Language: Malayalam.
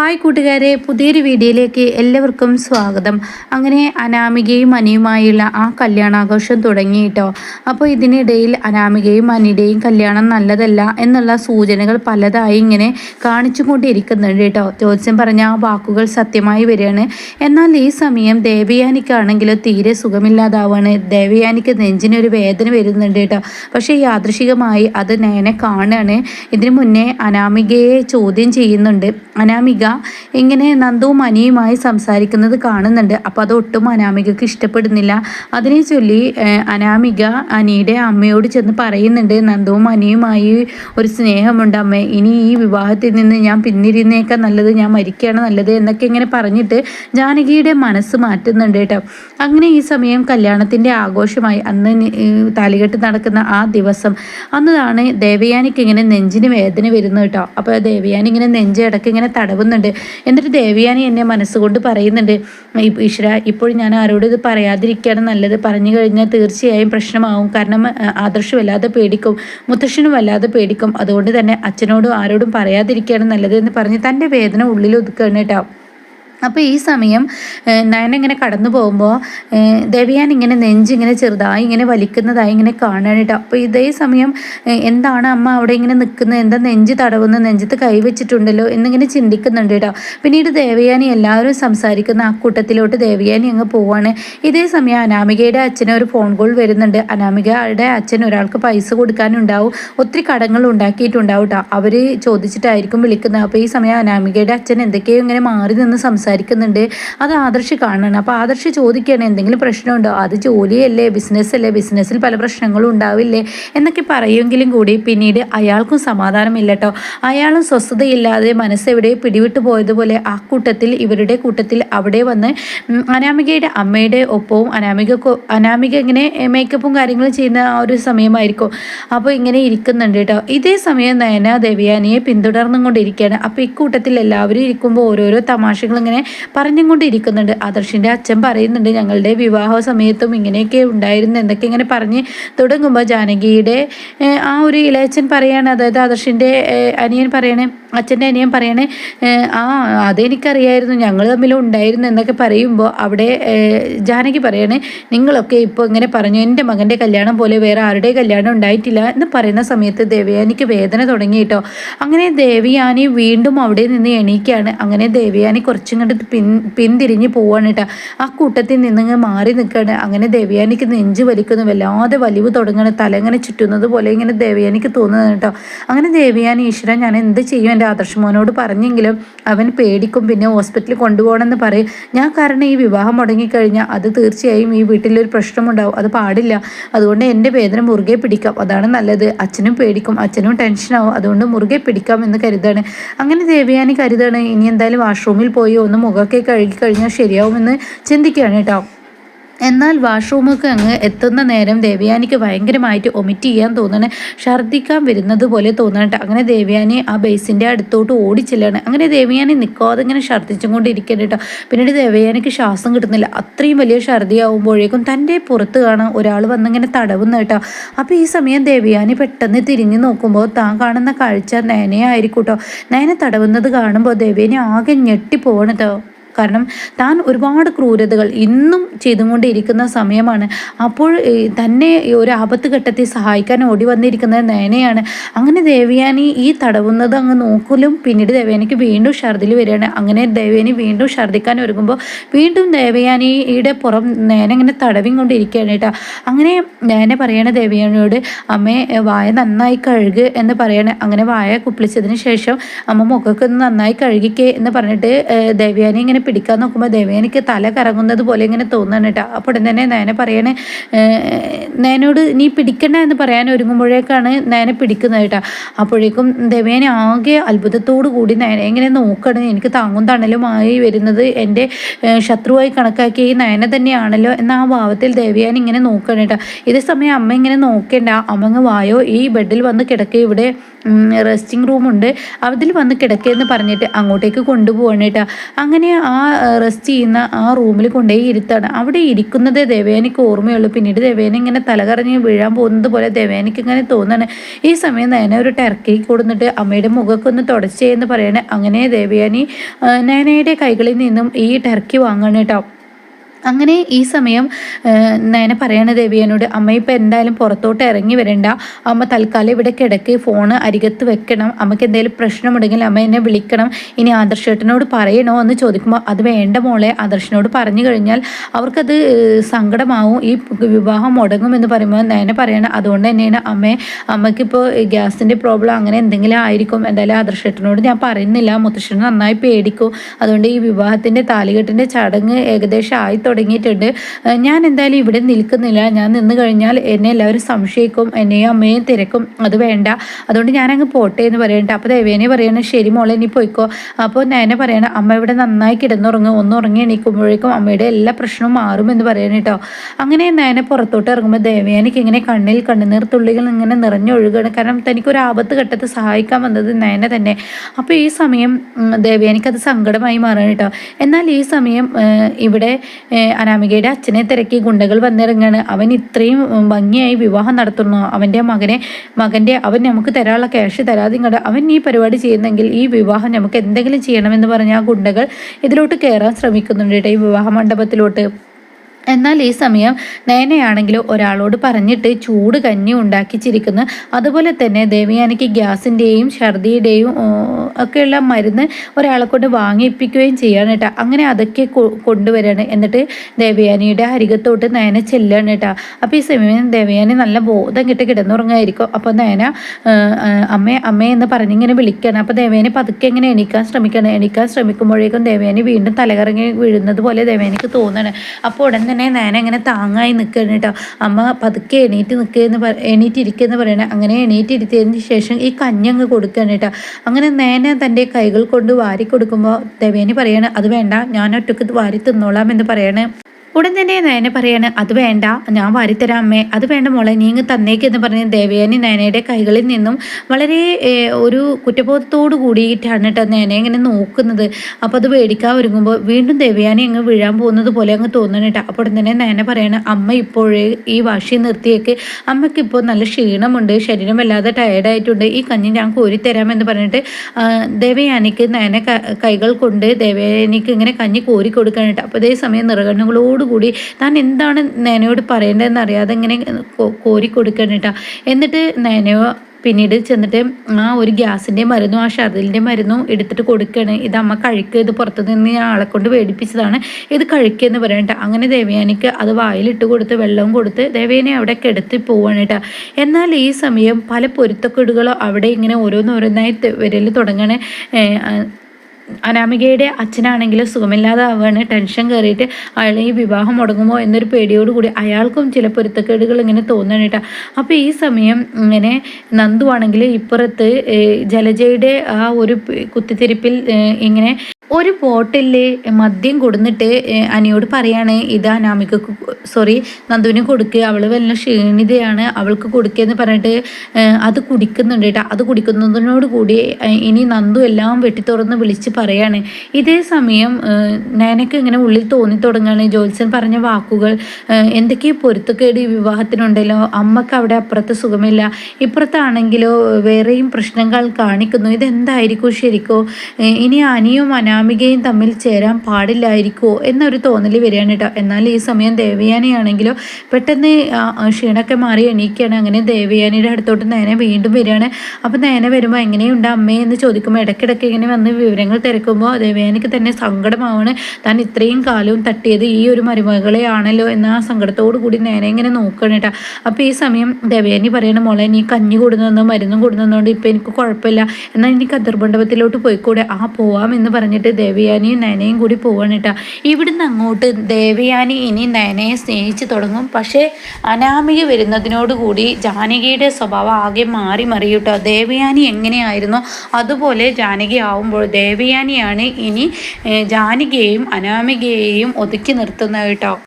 ഹായ് കൂട്ടുകാരെ പുതിയൊരു വീഡിയോയിലേക്ക് എല്ലാവർക്കും സ്വാഗതം. അങ്ങനെ അനാമികയും അനിയുമായുള്ള ആ കല്യാണാഘോഷം തുടങ്ങി കേട്ടോ അപ്പോൾ ഇതിനിടയിൽ അനാമികയും അനിയുടെയും കല്യാണം നല്ലതല്ല എന്നുള്ള സൂചനകൾ പലതായി ഇങ്ങനെ കാണിച്ചു കൊണ്ടിരിക്കുന്നുണ്ട് കേട്ടോ ജ്യോത്സ്യം പറഞ്ഞ ആ വാക്കുകൾ സത്യമായി വരികയാണ്. എന്നാൽ ഈ സമയം ദേവയാനിക്കാണെങ്കിലും തീരെ സുഖമില്ലാതാവാണ്. ദേവയാനിക്ക് നെഞ്ചിനൊരു വേദന വരുന്നുണ്ട് കേട്ടോ പക്ഷേ യാദൃശികമായി അത് നേനെ കാണുകയാണ് ഇതിനു മുന്നേ അനാമികയെ ചോദ്യം ചെയ്യുന്നുണ്ട്. അനാമിക ഇങ്ങനെ നന്ദുവും അനിയുമായി സംസാരിക്കുന്നത് കാണുന്നുണ്ട്. അപ്പോൾ അതൊട്ടും അനാമികക്ക് ഇഷ്ടപ്പെടുന്നില്ല. അതിനെ ചൊല്ലി അനാമിക അനിയുടെ അമ്മയോട് ചെന്ന് പറയുന്നുണ്ട് നന്ദുവും അനിയുമായി ഒരു സ്നേഹമുണ്ട് അമ്മ. ഇനി ഈ വിവാഹത്തിൽ നിന്ന് ഞാൻ പിന്തിരിയുന്നേക്കാൾ നല്ലത് ഞാൻ മരിക്കുകയാണ് നല്ലത് എന്നൊക്കെ ഇങ്ങനെ പറഞ്ഞിട്ട് ജാനകിയുടെ മനസ്സ് മാറ്റുന്നുണ്ട് കേട്ടോ. അങ്ങനെ ഈ സമയം കല്യാണത്തിന്റെ ആഘോഷമായി. അന്ന് താലികെട്ട് നടക്കുന്ന ആ ദിവസം അന്നതാണ് ദേവയാനിക്ക് ഇങ്ങനെ നെഞ്ചിന് വേദന വരുന്നു കേട്ടോ. അപ്പോൾ ദേവയാനി ഇങ്ങനെ നെഞ്ച് ഇങ്ങനെ തടവുന്നുണ്ട് എന്നിട്ട് ദേവിയാനി എന്നെ മനസ്സുകൊണ്ട് പറയുന്നുണ്ട് "ഈ- ഈശ്വര ഇപ്പോൾ ഞാൻ ആരോടും ഇത് പറയാതിരിക്കുകയാണ്. നല്ലത് പറഞ്ഞു കഴിഞ്ഞാൽ തീർച്ചയായും പ്രശ്നമാവും. കാരണം ആദർശ് വല്ലാതെ പേടിക്കും. മുത്തശ്ശനും വല്ലാതെ പേടിക്കും. അതുകൊണ്ട് തന്നെ അച്ഛനോടും ആരോടും പറയാതിരിക്കുകയാണ് നല്ലത് എന്ന് പറഞ്ഞ് തന്റെ വേദന ഉള്ളിൽ ഒതുക്കുകയാണ് കേട്ടോ. അപ്പോൾ ഈ സമയം നയന ഇങ്ങനെ കടന്നു പോകുമ്പോൾ ദേവിയാൻ ഇങ്ങനെ നെഞ്ചിങ്ങനെ ചെറുതായി ഇങ്ങനെ വലിക്കുന്നതായി ഇങ്ങനെ കാണാനായിട്ട് അപ്പോൾ ഇതേ സമയം എന്താണ് അമ്മ അവിടെ ഇങ്ങനെ നിൽക്കുന്നത് എന്താ നെഞ്ച് തടവുന്ന? നെഞ്ചത്ത് കൈവച്ചിട്ടുണ്ടല്ലോ എന്നിങ്ങനെ ചിന്തിക്കുന്നുണ്ട് കേട്ടോ. പിന്നീട് ദേവയാനി എല്ലാവരും സംസാരിക്കുന്ന ആ കൂട്ടത്തിലോട്ട് ദേവയാനി അങ്ങ് പോവാണ്. ഇതേ സമയം അനാമികയുടെ അച്ഛന് ഒരു ഫോൺ കോൾ വരുന്നുണ്ട്. അനാമികയുടെ അച്ഛൻ ഒരാൾക്ക് പൈസ കൊടുക്കാനുണ്ടാവും ഒത്തിരി കടങ്ങൾ ഉണ്ടാക്കിയിട്ടുണ്ടാവും കേട്ടോ അവർ ചോദിച്ചിട്ടായിരിക്കും വിളിക്കുന്നത്. അപ്പോൾ ഈ സമയം അനാമികയുടെ അച്ഛൻ എന്തൊക്കെയോ ഇങ്ങനെ മാറി നിന്ന് സംസാരിക്കുന്നുണ്ട്. അത് ആദർശ് കാണണം. അപ്പോൾ ആദർശ് ചോദിക്കുകയാണ് എന്തെങ്കിലും പ്രശ്നമുണ്ടോ? അത് ജോലിയല്ലേ? ബിസിനസ് അല്ലേ ബിസിനസ്സിൽ പല പ്രശ്നങ്ങളും ഉണ്ടാവില്ലേ? എന്നൊക്കെ പറയുമെങ്കിലും കൂടി പിന്നീട് അയാൾക്കും സമാധാനമില്ല കേട്ടോ അയാളും സ്വസ്ഥതയില്ലാതെ മനസ്സെവിടെ പിടിവിട്ടു പോയതുപോലെ ആ കൂട്ടത്തിൽ ഇവരുടെ കൂട്ടത്തിൽ അവിടെ വന്ന് അനാമികയുടെ അമ്മയുടെ ഒപ്പവും അനാമിക അനാമിക ഇങ്ങനെ മേക്കപ്പും കാര്യങ്ങളും ചെയ്യുന്ന ആ ഒരു സമയമായിരിക്കും. അപ്പോൾ ഇങ്ങനെ ഇരിക്കുന്നുണ്ട് കേട്ടോ. ഇതേ സമയം നയന ദേവയാനിയെ പിന്തുടർന്നും കൊണ്ടിരിക്കുകയാണ് അപ്പോൾ ഇക്കൂട്ടത്തിൽ എല്ലാവരും ഇരിക്കുമ്പോൾ ഓരോരോ തമാശകൾ ഇങ്ങനെ പറഞ്ഞും കൊണ്ടിരിക്കുന്നുണ്ട് ആദർശിന്റെ അച്ഛൻ പറയുന്നുണ്ട് ഞങ്ങളുടെ വിവാഹ സമയത്തും ഇങ്ങനെയൊക്കെ ഉണ്ടായിരുന്നു എന്നൊക്കെ ഇങ്ങനെ പറഞ്ഞ് തുടങ്ങുമ്പോൾ ജാനകിയുടെ ആ ഒരു ഇളയച്ചൻ പറയാണ് അതായത് ആദർശിന്റെ അനിയൻ പറയണേ അച്ഛന്റെ അനിയൻ പറയണേ ആ അതെനിക്കറിയായിരുന്നു ഞങ്ങൾ തമ്മിൽ ഉണ്ടായിരുന്നു എന്നൊക്കെ പറയുമ്പോൾ അവിടെ ജാനകി പറയണേ നിങ്ങളൊക്കെ ഇപ്പോൾ ഇങ്ങനെ പറഞ്ഞു എന്റെ മകന്റെ കല്യാണം പോലെ വേറെ ആരുടെ കല്യാണം ഉണ്ടായിട്ടില്ല എന്ന് പറയുന്ന സമയത്ത് ദേവയാനിക്ക് വേദന തുടങ്ങി കേട്ടോ. അങ്ങനെ ദേവയാനി വീണ്ടും അവിടെ നിന്ന് എണീക്കുകയാണ് അങ്ങനെ ദേവയാനി കുറച്ചും കണ്ട് പിൻ പിന്തിരിഞ്ഞ് പോവാണ് കേട്ടോ. ആ കൂട്ടത്തിൽ നിന്നിങ്ങ് മാറി നിൽക്കുകയാണ്. അങ്ങനെ ദേവയാനിക്ക് നെഞ്ച് വലിക്കുന്നു. വല്ലാതെ വലിവ് തുടങ്ങണം തല ഇങ്ങനെ ചുറ്റുന്നത് പോലെ ഇങ്ങനെ ദേവയാനിക്ക് തോന്നുന്നത് കേട്ടോ. അങ്ങനെ ദേവയാനി ഈശ്വരൻ ഞാൻ എന്ത് ചെയ്യും? എന്റെ ആദർശമോനോട് പറഞ്ഞെങ്കിലും അവൻ പേടിക്കും പിന്നെ ഹോസ്പിറ്റലിൽ കൊണ്ടുപോകണമെന്ന് പറയും. ഞാൻ കാരണം ഈ വിവാഹം മുടങ്ങിക്കഴിഞ്ഞാൽ അത് തീർച്ചയായും ഈ വീട്ടിലൊരു പ്രശ്നമുണ്ടാവും. അത് പാടില്ല. അതുകൊണ്ട് എന്റെ വേദന മുറുകെ പിടിക്കാം. അതാണ് നല്ലത്. അച്ഛനും പേടിക്കും. അച്ഛനും ടെൻഷനാവും അതുകൊണ്ട് മുറുകെ പിടിക്കാം എന്ന് കരുതാണ്. അങ്ങനെ ദേവയാനി കരുതാണ് ഇനി എന്തായാലും വാഷ്റൂമിൽ പോയി ഒന്ന് മുഖമൊക്കെ കഴുകി കഴിഞ്ഞാൽ ശരിയാവുമെന്ന് ചിന്തിക്കുകയാണ് കേട്ടോ. എന്നാൽ വാഷ്റൂമൊക്കെ അങ്ങ് എത്തുന്ന നേരം ദേവയാനിക്ക് ഭയങ്കരമായിട്ട് ഒമിറ്റ് ചെയ്യാൻ തോന്നണ. ഛർദ്ദിക്കാൻ വരുന്നത് പോലെ തോന്നണട്ട്. അങ്ങനെ ദേവയാനി ആ ബേസിന്റെ അടുത്തോട്ട് ഓടിച്ചെല്ലാണ് അങ്ങനെ ദേവയാനി നിൽക്കാതെ ഇങ്ങനെ ഛർദ്ദിച്ചും കൊണ്ടിരിക്കണം കേട്ടോ. പിന്നീട് ദേവയാനിക്ക് ശ്വാസം കിട്ടുന്നില്ല. അത്രയും വലിയ ഛർദ്ദിയാവുമ്പോഴേക്കും തന്റെ പുറത്ത് കാണാൻ ഒരാൾ വന്നിങ്ങനെ തടവുന്ന കേട്ടോ. അപ്പോൾ ഈ സമയം ദേവയാനി പെട്ടെന്ന് തിരിഞ്ഞു നോക്കുമ്പോൾ താൻ കാണുന്ന കാഴ്ച നയനയായിരിക്കും കേട്ടോ. നയനെ തടവുന്നത് കാണുമ്പോൾ ദേവയാനി ആകെ ഞെട്ടിപ്പോണ് കേട്ടോ. കാരണം താൻ ഒരുപാട് ക്രൂരതകൾ ഇന്നും ചെയ്തുകൊണ്ടിരിക്കുന്ന സമയമാണ്. അപ്പോൾ തന്നെ ഒരു ആപത്ത് ഘട്ടത്തിൽ സഹായിക്കാൻ ഓടി വന്നിരിക്കുന്നത് നയനയാണ്. അങ്ങനെ ദേവയാനി ഈ തടവുന്നത് അങ്ങ് നോക്കലും പിന്നീട് ദേവയാനിക്ക് വീണ്ടും ഛർദിൽ വരികയാണ്. അങ്ങനെ ദേവയാനി വീണ്ടും ഛർദിക്കാൻ ഒരുങ്ങുമ്പോൾ വീണ്ടും ദേവയാനിയുടെ പുറം നേന ഇങ്ങനെ തടവിം കൊണ്ടിരിക്കുകയാണ് കേട്ടോ. അങ്ങനെ നേനെ പറയണ ദേവയാനിയോട് അമ്മേ വായ നന്നായി കഴുക് എന്ന് പറയണേ. അങ്ങനെ വായ കുപ്പിളിച്ചതിന് ശേഷം അമ്മ മുഖക്കൊന്ന് നന്നായി കഴുകിക്കേ എന്ന് പറഞ്ഞിട്ട് ദേവയാനി ഇങ്ങനെ പിടിക്കാൻ നോക്കുമ്പോൾ ദേവയാനിക്ക് തല കറങ്ങുന്നത് പോലെ ഇങ്ങനെ തോന്നുകയാണ് കേട്ടോ. അപ്പോൾ ഉടൻ തന്നെ നേനെ പറയണേ നേനോട് നീ പിടിക്കണ്ട എന്ന് പറയാൻ ഒരുങ്ങുമ്പോഴേക്കാണ് നേനെ പിടിക്കുന്നത് കേട്ടോ. അപ്പോഴേക്കും ദേവേനെ ആകെ അത്ഭുതത്തോടു കൂടി നേനെ ഇങ്ങനെ നോക്കണം എനിക്ക് താങ്ങും തണലുമായി വരുന്നത് എന്റെ ശത്രുവായി കണക്കാക്കിയ ഈ നയനെ തന്നെയാണല്ലോ എന്ന ആ ഭാവത്തിൽ ദേവിയാൻ ഇങ്ങനെ നോക്കണം കേട്ടോ. ഇതേ സമയം അമ്മ ഇങ്ങനെ നോക്കേണ്ട. അമ്മങ്ങ് വായോ? ഈ ബെഡിൽ വന്ന് കിടക്കുക ഇവിടെ. റെസ്റ്റിംഗ് റൂമുണ്ട് അതിൽ വന്ന് കിടക്കുകയെന്ന് പറഞ്ഞിട്ട് അങ്ങോട്ടേക്ക് കൊണ്ടുപോകണം കേട്ടോ അങ്ങനെ ആ റെസ്റ്റ് ചെയ്യുന്ന ആ റൂമിൽ കൊണ്ടുപോയി ഇരുത്താണ്. അവിടെ ഇരിക്കുന്നത് ദേവേനയ്ക്ക് ഓർമ്മയുള്ളൂ. പിന്നീട് ദേവേന ഇങ്ങനെ തലകറങ്ങി വീഴാൻ പോകുന്നത് പോലെ ദേവേനയ്ക്ക് ഇങ്ങനെ തോന്നാണ്. ഈ സമയം നയന ഒരു ടർക്കി കൊടുന്നിട്ട് അമ്മയുടെ മുഖമൊക്കെ ഒന്ന് തുടച്ചേ എന്ന് പറയണേ. അങ്ങനെ ദേവയാനി നയനയുടെ കൈകളിൽ നിന്നും ഈ ടർക്കി വാങ്ങണം കേട്ടോ അങ്ങനെ ഈ സമയം നയന പറയണ ദേവിയനോട് അമ്മ ഇപ്പം എന്തായാലും പുറത്തോട്ട് ഇറങ്ങി വരണ്ട. അമ്മ തൽക്കാലം ഇവിടെ കിടക്ക് ഫോണ് അരികത്ത് വെക്കണം. അമ്മയ്ക്ക് എന്തെങ്കിലും പ്രശ്നമുണ്ടെങ്കിൽ അമ്മ എന്നെ വിളിക്കണം. ഇനി ആദർശേട്ടനോട് പറയണോ എന്ന് ചോദിക്കുമ്പോൾ അത് വേണ്ട മോളെ. ആദർശനോട് പറഞ്ഞു കഴിഞ്ഞാൽ അവർക്കത് സങ്കടമാവും. ഈ വിവാഹം മുടങ്ങും എന്ന് പറയുമ്പോൾ നയന പറയണം അതുകൊണ്ട് തന്നെയാണ് അമ്മേ അമ്മയ്ക്കിപ്പോൾ ഗ്യാസിന്റെ പ്രോബ്ലം അങ്ങനെ എന്തെങ്കിലും ആയിരിക്കും. എന്തായാലും ആദർശേട്ടനോട് ഞാൻ പറയുന്നില്ല. മുത്തശ്ശന് നന്നായി പേടിക്കും. അതുകൊണ്ട് ഈ വിവാഹത്തിന്റെ താലികെട്ടിന്റെ ചടങ്ങ് ഏകദേശം ആയി തുടങ്ങിയിട്ടുണ്ട്. ഞാൻ എന്തായാലും ഇവിടെ നിൽക്കുന്നില്ല. ഞാൻ നിന്ന് കഴിഞ്ഞാൽ എന്നെ എല്ലാവരും സംശയിക്കും. എന്നെയും അമ്മയും തിരക്കും. അത് വേണ്ട. അതുകൊണ്ട് ഞാൻ അങ്ങ് പോട്ടെ എന്ന് പറയണ്ട. അപ്പോൾ ദേവേനെ പറയണേ ശരി മോളെ നീ പോയിക്കോ. അപ്പോൾ നേനെ പറയണം അമ്മ ഇവിടെ നന്നായി കിടന്നുറങ്ങും. ഒന്ന് ഉറങ്ങി എണീക്കുമ്പോഴേക്കും അമ്മയുടെ എല്ലാ പ്രശ്നവും മാറും എന്ന് പറയണം കേട്ടോ. അങ്ങനെ നേനെ പുറത്തോട്ട് ഇറങ്ങുമ്പോൾ ദേവേനയ്ക്ക് ഇങ്ങനെ കണ്ണിൽ കണ്ണുനീർ തുള്ളികൾ ഇങ്ങനെ നിറഞ്ഞൊഴുകണം കാരണം തനിക്കൊരു ആപത്ത് ഘട്ടത്ത് സഹായിക്കാൻ വന്നത് നേനെ തന്നെ. അപ്പോൾ ഈ സമയം ദേവേനയ്ക്ക് അത് സങ്കടമായി മാറണം കേട്ടോ. എന്നാൽ ഈ സമയം ഇവിടെ അനാമികയുടെ അച്ഛനെ തിരക്കി ഗുണ്ടകൾ വന്നിറങ്ങാണ്. അവൻ ഇത്രയും ഭംഗിയായി വിവാഹം നടത്തുന്നു. അവന്റെ മകനെ മകന്റെ അവൻ നമുക്ക് തരാനുള്ള ക്യാഷ് തരാതെ അവൻ ഈ പരിപാടി ചെയ്യുന്നെങ്കിൽ ഈ വിവാഹം നമുക്ക് എന്തെങ്കിലും ചെയ്യണമെന്ന് പറഞ്ഞ് ആ ഗുണ്ടകൾ ഇതിലോട്ട് കയറാൻ ശ്രമിക്കുന്നുണ്ട് ഈ വിവാഹ മണ്ഡപത്തിലോട്ട്. എന്നാൽ ഈ സമയം നേനയാണെങ്കിലും ഒരാളോട് പറഞ്ഞിട്ട് ചൂട് കഞ്ഞി ഉണ്ടാക്കിച്ചിരിക്കുന്നു. അതുപോലെ തന്നെ ദേവയാനിക്ക് ഗ്യാസിന്റെയും ഛർദിയുടെയും ഒക്കെയുള്ള മരുന്ന് ഒരാളെ കൊണ്ട് വാങ്ങിപ്പിക്കുകയും ചെയ്യാണ് കേട്ടോ അങ്ങനെ അതൊക്കെ കൊണ്ടുവരാണ്. എന്നിട്ട് ദേവയാനിയുടെ അരികത്തോട്ട് നയന ചെല്ലാണ് കേട്ടോ അപ്പോൾ ഈ സമയം ദേവയാനി നല്ല ബോധം കിട്ടി കിടന്നുറങ്ങായിരിക്കും അപ്പോൾ നയന അമ്മേ അമ്മേ എന്ന് പറഞ്ഞിങ്ങനെ വിളിക്കുകയാണ് അപ്പോൾ ദേവയാനി പതുക്കെ ഇങ്ങനെ എണീക്കാൻ ശ്രമിക്കണം. എണീക്കാൻ ശ്രമിക്കുമ്പോഴേക്കും ദേവയാനി വീണ്ടും തലകറങ്ങി വീഴുന്നത് പോലെ ദേവയാനിക്ക് തോന്നണം. അപ്പോൾ ഉടൻ തന്നെ നേനെ ഇങ്ങനെ താങ്ങായി നിൽക്കുകയാണ് കേട്ടോ. അമ്മ പതുക്കെ എണീറ്റ് നിൽക്കുകയെന്ന് പറ എണീറ്റിരിക്കുകയെന്ന് പറയണേ. അങ്ങനെ എണീറ്റിരുത്തിയതിന് ശേഷം ഈ കഞ്ഞങ്ങ് കൊടുക്കുകയാണ് കേട്ടോ. അങ്ങനെ നേനെ തന്റെ കൈകൾ കൊണ്ട് വാരി കൊടുക്കുമ്പോൾ ദേവേനി പറയാണ് അത് വേണ്ട ഞാൻ ഒറ്റയ്ക്ക് വാരി തിന്നോളാം എന്ന് പറയണേ. ഉടൻ തന്നെ നയന പറയാണ് അത് വേണ്ട ഞാൻ വാരിത്തരാം അമ്മേ. അത് വേണ്ട മോളെ ഇങ്ങ് തന്നേക്കെന്ന് പറഞ്ഞ് ദേവയാനി നയനയുടെ കൈകളിൽ നിന്നും വളരെ ഒരു കുറ്റബോധത്തോടു കൂടിയിട്ടാണ് കേട്ടോ നയനെ ഇങ്ങനെ നോക്കുന്നത്. അപ്പോൾ അത് മേടിക്കാൻ ഒരുങ്ങുമ്പോൾ വീണ്ടും ദേവയാനി അങ്ങ് വീഴാൻ പോകുന്നത് പോലെ അങ്ങ് തോന്നണം കേട്ടോ. അപ്പോൾ ഉടൻ തന്നെ നയന പറയാണ് അമ്മ ഇപ്പോഴേ ഈ വാശി നിർത്തിയേക്ക്. അമ്മയ്ക്ക് ഇപ്പോൾ നല്ല ക്ഷീണമുണ്ട് ശരീരം വല്ലാതെ ടയർഡായിട്ടുണ്ട് ഈ കഞ്ഞി ഞാൻ കോരിത്തരാമെന്ന് പറഞ്ഞിട്ട് ദേവയാനിക്ക് നയന കൈകൾ കൊണ്ട് ദേവയാനിക്ക് ഇങ്ങനെ കഞ്ഞി കോരി കൊടുക്കാനായിട്ട് അപ്പോൾ അതേ സമയം നിറകണ്ണുകളോട് കൂടി താൻ എന്താണ് നേനയോട് പറയേണ്ടതെന്ന് അറിയാതെ ഇങ്ങനെ കോരി കൊടുക്കണം കേട്ടോ. എന്നിട്ട് നേനയോ പിന്നീട് ചെന്നിട്ട് ആ ഒരു ഗ്യാസിന്റെ മരുന്നും ആ ഷർദിലിന്റെ മരുന്നും എടുത്തിട്ട് കൊടുക്കുകയാണ്. ഇത് അമ്മ കഴിക്കുക ഇത് പുറത്തു നിന്ന് ഞാൻ ആളെ കൊണ്ട് വേടിപ്പിച്ചതാണ്. ഇത് കഴിക്കുക എന്ന് പറയണ്ട അങ്ങനെ ദേവയാനിക്ക് അത് വായിലിട്ട് കൊടുത്ത് വെള്ളവും കൊടുത്ത് ദേവയാനി അവിടെ കിടത്തി പോവാണ് കേട്ടോ. എന്നാൽ ഈ സമയം പല പൊരുത്തക്കേടുകളോ അവിടെ ഇങ്ങനെ ഓരോന്നോരോന്നായി വരൽ തുടങ്ങണേ. അനാമികയുടെ അച്ഛനാണെങ്കിൽ സുഖമില്ലാതെ ആവുകയാണ് ടെൻഷൻ കയറിയിട്ട് അയാൾ ഈ വിവാഹം മുടങ്ങുമോ എന്നൊരു പേടിയോട് കൂടി അയാൾക്കും ചില പൊരുത്തക്കേടുകൾ ഇങ്ങനെ തോന്നണം കേട്ടോ. അപ്പോൾ ഈ സമയം ഇങ്ങനെ നന്ദു ആണെങ്കിൽ ഇപ്പുറത്ത് ജലജയുടെ ആ ഒരു കുത്തിത്തിരിപ്പിൽ ഇങ്ങനെ ഒരു ബോട്ടിൽ മദ്യം കൊടുന്നിട്ട് അനിയോട് പറയാണ് ഇത് അനാമിക്ക് സോറി നന്ദുവിന് കൊടുക്കുക അവൾ വല്ല ക്ഷീണിതയാണ് അവൾക്ക് കൊടുക്കുക എന്ന് പറഞ്ഞിട്ട് അത് കുടിക്കുന്നുണ്ട് കേട്ടോ അത് കുടിക്കുന്നതിനോട് കൂടി ഇനി നന്ദു എല്ലാം വെട്ടി തുറന്ന് വിളിച്ച് പറയാണ്. ഇതേ സമയം നനക്ക് ഇങ്ങനെ ഉള്ളിൽ തോന്നി തുടങ്ങുകയാണ് ജോത്സൻ പറഞ്ഞ വാക്കുകൾ എന്തൊക്കെയോ പൊരുത്തക്കേട് ഈ വിവാഹത്തിനുണ്ടല്ലോ. അമ്മയ്ക്ക് അവിടെ അപ്പുറത്ത് സുഖമില്ല. ഇപ്പുറത്താണെങ്കിലോ വേറെയും പ്രശ്നങ്ങൾ കാണിക്കുന്നു. ഇതെന്തായിരിക്കും ശരിക്കോ? ഇനി അനിയും അനാ അനാമികയും തമ്മിൽ ചേരാൻ പാടില്ലായിരിക്കുമോ എന്നൊരു തോന്നൽ വരികയാണ് കേട്ടോ എന്നാൽ ഈ സമയം ദേവയാനിയാണെങ്കിലോ പെട്ടെന്ന് ക്ഷീണൊക്കെ മാറി എണീക്കുകയാണ്. അങ്ങനെ ദേവയാനിയുടെ അടുത്തോട്ട് നേനെ വീണ്ടും വരികയാണ്. അപ്പോൾ നേനെ വരുമ്പോൾ എങ്ങനെയുണ്ട് അമ്മേ എന്ന് ചോദിക്കുമ്പോൾ ഇടയ്ക്കിടയ്ക്ക് ഇങ്ങനെ വന്ന് വിവരങ്ങൾ തിരക്കുമ്പോൾ ദേവയാനിക്ക് തന്നെ സങ്കടമാവാണ്. താൻ ഇത്രയും കാലവും തട്ടിയത് ഈ ഒരു മരുമകളെയാണല്ലോ എന്ന ആ സങ്കടത്തോടു കൂടി നേനെ ഇങ്ങനെ നോക്കണം കേട്ടോ അപ്പോൾ ഈ സമയം ദേവയാനി പറയണ മോളെ നീ കഞ്ഞി കൊടുന്നോ മരുന്നും കൊടുന്നതുകൊണ്ട് ഇപ്പോൾ എനിക്ക് കുഴപ്പമില്ല. എന്നാൽ എനിക്ക് അതിർമണ്ഡപത്തിലോട്ട് പോയിക്കൂടെ? ആ പോവാം എന്ന് പറഞ്ഞിട്ട് ദേവയാനിയും നയനയും കൂടി പോവാണ് കേട്ടോ ഇവിടുന്ന് അങ്ങോട്ട് ദേവയാനി ഇനി നയനയെ സ്നേഹിച്ച് തുടങ്ങും. പക്ഷേ അനാമിക വരുന്നതിനോടുകൂടി ജാനകിയുടെ സ്വഭാവം ആകെ മാറി മറിയൂട്ടോ ദേവയാനി എങ്ങനെയായിരുന്നു അതുപോലെ ജാനകി ആവുമ്പോൾ ദേവയാനിയാണ് ഇനി ജാനകിയെയും അനാമികയെയും ഒതുക്കി നിർത്തുന്നത് കേട്ടോ